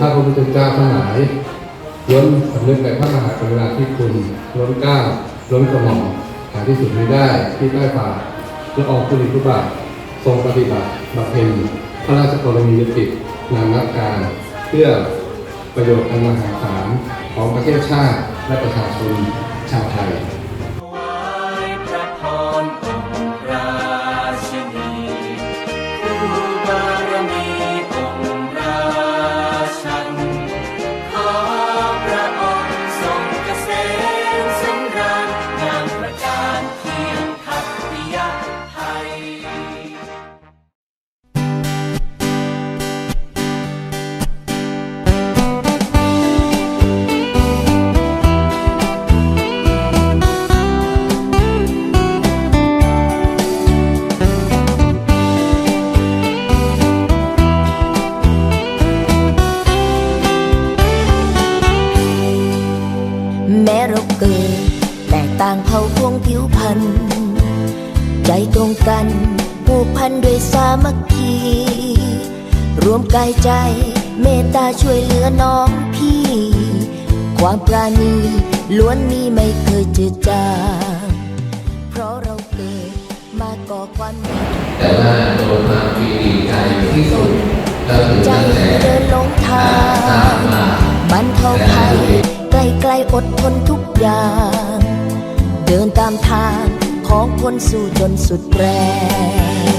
ข้าพระพุทธเจ้าทั้งหลายล้วนสำนึกในพระมหากรุณาธิคุณล้นเก้าล้นกระหม่อมหาที่สุดไม่ได้ที่ใต้ฝ่าละอองธุลีพระบาททรงปฏิบัติบำเพ็ญพระราชกรณียกิจนานาการเพื่อประโยชน์อันมหาศาลของประเทศชาติและประชาชนชาวไทยางเผ่าพวงผิวพันธุ์ใจตรงกันผูกพันด้วยสามัคคี รวมกายใจเมตตาช่วยเหลือน้องพี่ ความปราณีล้วนมีไม่เคยจืดจางเพราะเราเกิดมาก่อความดีแต่ว่าโดยความปีดีใจที่สุดก็คือใจตั้งแต่เดินหลงทาตามงมาบรรเทาภัยไกลไกลๆอดทนทุกอย่าง คนสู้จนสุดแรง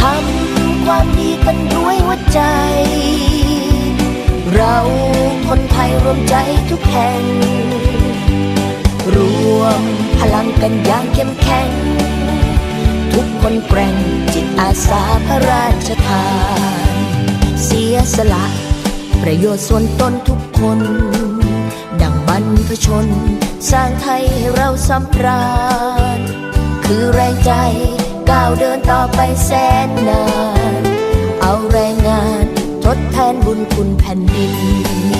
ทำความดีกันด้วยหัวใจ เราคนไทยรวมใจทุกแห่ง รวมพลังกันอย่างเข้มแข็ง ทุกคนแกร่งจิตอาสาพระราชทาน เสียสละ ประโยชน์ส่วนตนทุกคน ดังบรรพชน สร้างไทยให้เราสำราญ คือแรงใจก้าวเดินต่อไปแสนนาน เอาแรงงานทดแทนบุญคุณแผ่นดิน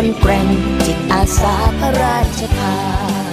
คนแกร่งจิตอาสาพระราชทาน